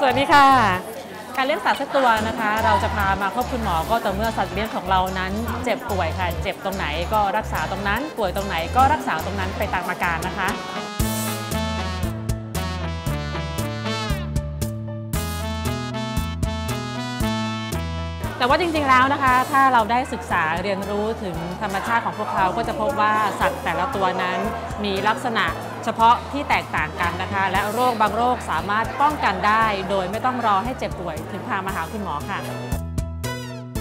สวัสดีค่ะ การเลี้ยงสัตว์สักตัวนะคะ เราจะพามาพบคุณหมอก็ต่อเมื่อสัตว์เลี้ยงของเรานั้น เจ็บป่วยค่ะ เจ็บตรงไหนก็รักษาตรงนั้น ป่วยตรงไหนก็รักษาตรงนั้นไปตามอาการนะคะแต่ว่าจริงๆแล้วนะคะ ถ้าเราได้ศึกษาเรียนรู้ถึงธรรมชาติของพวกเขาก็จะพบว่าสัตว์แต่ละตัวนั้นมีลักษณะ ฉพาะที่แตกต่างกันนะคะ และโรคบางโรคสามารถป้องกันได้ โดยไม่ต้องรอให้เจ็บป่วยถึงพามาหาคุณหมอค่ะ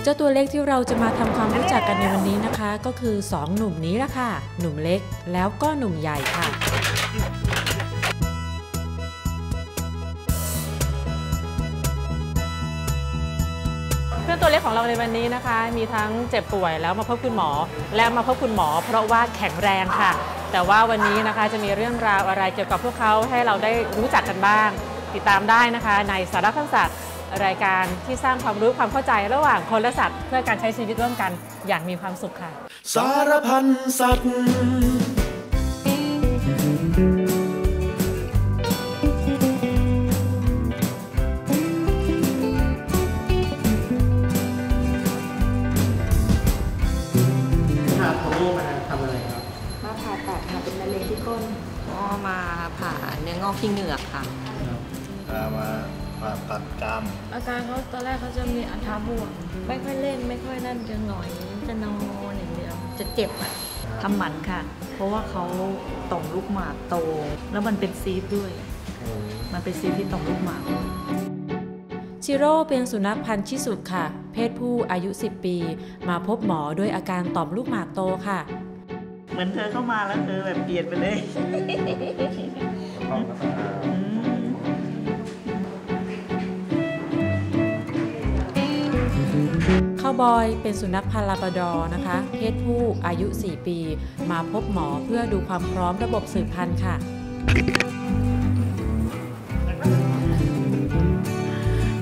เจ้าตัวเล็กที่เราจะมาทำความรู้จักกันในวันนี้นะคะ ก็คือ 2 หนุ่มนี้ละค่ะ หนุ่มเล็กแล้วก็หนุ่มใหญ่ค่ะ เพื่อนตัวเล็กของเราในวันนี้นะคะ มีทั้งเจ็บป่วยแล้วมาพบคุณหมอ และมาพบคุณหมอ เพราะว่าแข็งแรงค่ะ แต่ว่าวันนี้นะคะจะมีเรื่องราวอะไรเกี่ยวกับพวกเขาให้เราได้รู้จักกันบ้าง ติดตามได้นะคะ ในสารพันสัตว์รายการที่สร้างความรู้ความเข้าใจระหว่างคนและสัตว์ เพื่อการใช้ชีวิตร่วมกันอย่างมีความสุขค่ะ สารพันสัตว์พาโทโร่มาทำอะไรครับ ตัดค่ะเป็นมะเร็งที่ก้นก็มาผ่าเนื้องอกที่เหงือกค่ะพามาผ่าตัดกรามอาการเขาตอนแรกเขาจะมีอันทาบวมไม่ค่อยเล่นไม่ค่อยนั่นจะหน่อยจะนอนอย่างเดียวจะเจ็บอะทำหมันค่ะ เพราะว่าเขาต่อมลูกหมากโต แล้วมันเป็นซีดด้วย มันเป็นซีดที่ต่อมลูกหมากชิโร่เป็นสุนัขพันธุ์ชิสุค่ะ เพศผู้อายุ 10 ปี มาพบหมอด้วยอาการต่อมลูกหมากโตค่ะ เหมือนเธอเข้ามาแล้วเธอแบบเปลี่ยนไปเลยข้าวบอยเป็นสุนัขพันธุ์ลาบราดอร์นะคะ เพศผู้อายุ 4 ปี มาพบหมอเพื่อดูความพร้อมระบบสืบพันธุ์ค่ะ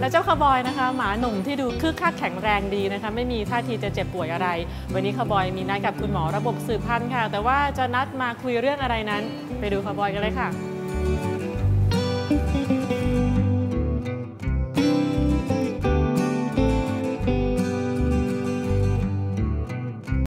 และเจ้าคาวบอยนะคะ หมาหนุ่มที่ดูคึกคักแข็งแรงดีนะคะ ไม่มีท่าทีจะเจ็บป่วยอะไร วันนี้คาวบอยมีนัดกับคุณหมอระบบสืบพันธุ์ค่ะ แต่ว่าจะนัดมาคุยเรื่องอะไรนั้น ไปดูคาวบอยกันเลยค่ะ